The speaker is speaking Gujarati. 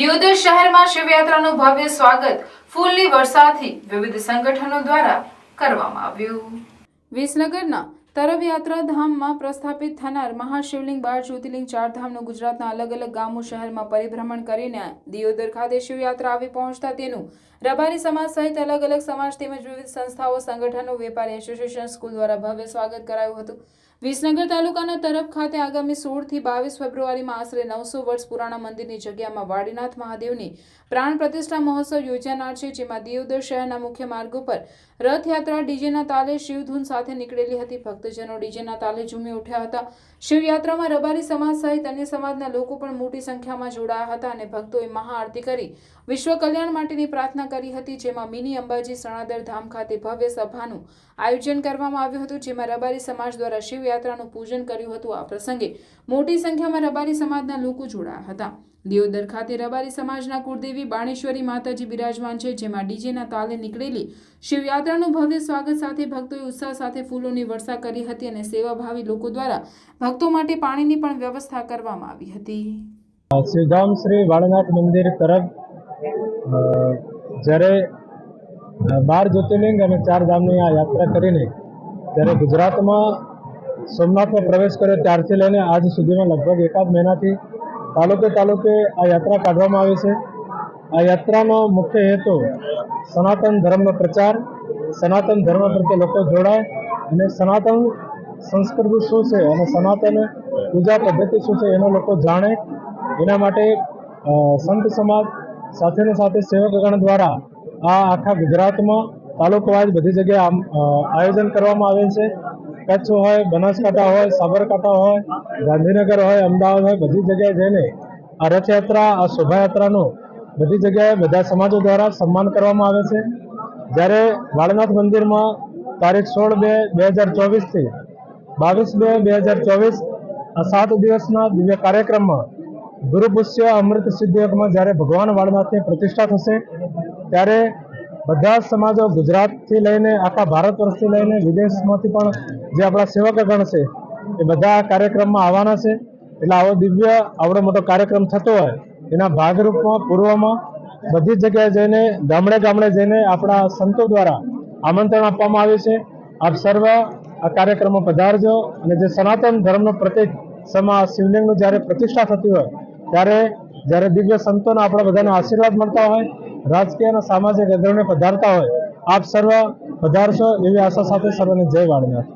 દિયોદર શહેરમાં શિવયાત્રાનું ભવ્ય સ્વાગત ફૂલની વર્ષાથી વિવિધ સંગઠનો દ્વારા કરવામાં આવ્યું. વિસનગરના તરફ યાત્રા ધામમાં પ્રસ્થાપિત થનાર મહાશિવલિંગ બાર જ્યોતિર્લિંગ ચારધામનું ગુજરાતના અલગ અલગ ગામો શહેરમાં પરિભ્રમણ કરીને દિયોદર ખાતે શિવયાત્રા આવી પહોંચતા તેનું રબારી સમાજ સહિત અલગ અલગ સમાજ તેમજ વિવિધ સંસ્થાઓ, સંગઠનો, વેપારી, એસોસિએશન, સ્કૂલ દ્વારા ભવ્ય સ્વાગત કરાયું હતું. વિસનગર તાલુકાના તરફ ખાતે આગામી સોળથી બાવીસ ફેબ્રુઆરીમાં આશરે નવસો વર્ષ પુરાણા મંદિરની જગ્યામાં વાડીનાથ મહાદેવની પ્રાણ પ્રતિષ્ઠા મહોત્સવ યોજાનાર છે, જેમાં દિયોદર શહેરના મુખ્ય માર્ગો પર રથયાત્રા, ડીજેના તાલે શિવધૂન સાથે નીકળેલી હતી ભક્તજનો. ડીજેના તાલે ઝૂમી ઉઠ્યા હતા. શિવયાત્રામાં રબારી સમાજ સહિત અન્ય સમાજના લોકો પણ મોટી સંખ્યામાં જોડાયા હતા અને ભક્તોએ મહાઆરતી કરી વિશ્વ કલ્યાણ માટેની પ્રાર્થના કરી હતી, જેમાં મિની અંબાજી સણાદર ધામ ખાતે ભવ્ય સભાનું આયોજન કરવામાં આવ્યું હતું, જેમાં રબારી સમાજ દ્વારા શિવયાત્રાનું પૂજન કર્યું હતું આ પ્રસંગે. મોટી સંખ્યામાં રબારી સમાજના લોકો જોડાયા હતા. દિયોદર ખાતે રબારી સમાજના કુળદેવી બાણેશ્વરી માતાજી બિરાજમાન છે, જેમાં ડીજેના તાલે નીકળેલી શિવયાત્રાનું ભવ્ય સ્વાગત સાથે ભક્તોએ ઉત્સાહ સાથે ફૂલોની વર્ષા કરી હતી અને સેવાભાવી લોકો દ્વારા ભક્તો માટે પાણીની પણ વ્યવસ્થા કરવામાં આવી હતી. શ્રીધામ શ્રી વાળનાથ મંદિર તરફ જ્યારે બાર જ્યોતિર્લિંગ અને ચાર ધામની આ યાત્રા કરીને, ત્યારે ગુજરાતમાં સોમનાથમાં પ્રવેશ કર્યો ત્યારથી લઈને આજ સુધીમાં લગભગ એકાદ મહિનાથી તાલુકે તાલુકે આ યાત્રા કાઢવામાં આવે છે. આ યાત્રાનો મુખ્ય હેતુ સનાતન ધર્મનો પ્રચાર, સનાતન ધર્મ પ્રત્યે લોકો જોડાય અને સનાતન સંસ્કૃતિ શું છે અને સનાતન પૂજા પદ્ધતિ શું છે એનો લોકો જાણે. એના માટે સંત સમાજ સાથેને સાથે સેવકગણ દ્વારા આ આખા ગુજરાતમાં તાલુકવાઇઝ બધી જગ્યાએ આયોજન કરવામાં આવે છે. કચ્છ હોય, બનાસકાંઠા હોય, સાબરકાંઠા હોય, ગાંધીનગર હોય, અમદાવાદ હોય, બધી જગ્યાએ જઈને આ રથયાત્રા, આ શોભાયાત્રાનું બધી જગ્યાએ બધા સમાજો દ્વારા સન્માન કરવામાં આવે છે. જ્યારે વાળનાથ મંદિરમાં તારીખ સોળ બે બે હજાર ચોવીસથી બાવીસ બે બે હજાર ચોવીસ આ સાત દિવસના દિવ્ય કાર્યક્રમમાં ગુરુપુષ્ય અમૃત સિદ્ધિયોગમાં જ્યારે ભગવાન વાળનાથની પ્રતિષ્ઠા થશે, ત્યારે બધા સમાજો ગુજરાતથી લઈને, આખા ભારત વર્ષથી લઈને વિદેશમાંથી પણ જે આપણા સેવકગણ છે, એ બધા આ કાર્યક્રમમાં આવવાના છે. એટલે આવો દિવ્ય, આવડો મોટો કાર્યક્રમ થતો હોય, એના ભાગરૂપમાં, પૂર્વમાં બધી જ જગ્યાએ જઈને, ગામડે ગામડે જઈને આપણા સંતો દ્વારા આમંત્રણ આપવામાં આવ્યું છે. આપ સર્વ આ કાર્યક્રમમાં પધારજો. અને જે સનાતન ધર્મનો પ્રતિક સમા શિવલિંગનું જ્યારે પ્રતિષ્ઠા થતી હોય, ત્યારે જ્યારે દિવ્ય સંતોના આપણા બધાને આશીર્વાદ મળતા હોય રાજકીય અને સામાજિક અગ્રણીઓ પધારતા હોય, આપ સર્વ પધારશો એવી આશા સાથે સર્વને જય વાળનાથ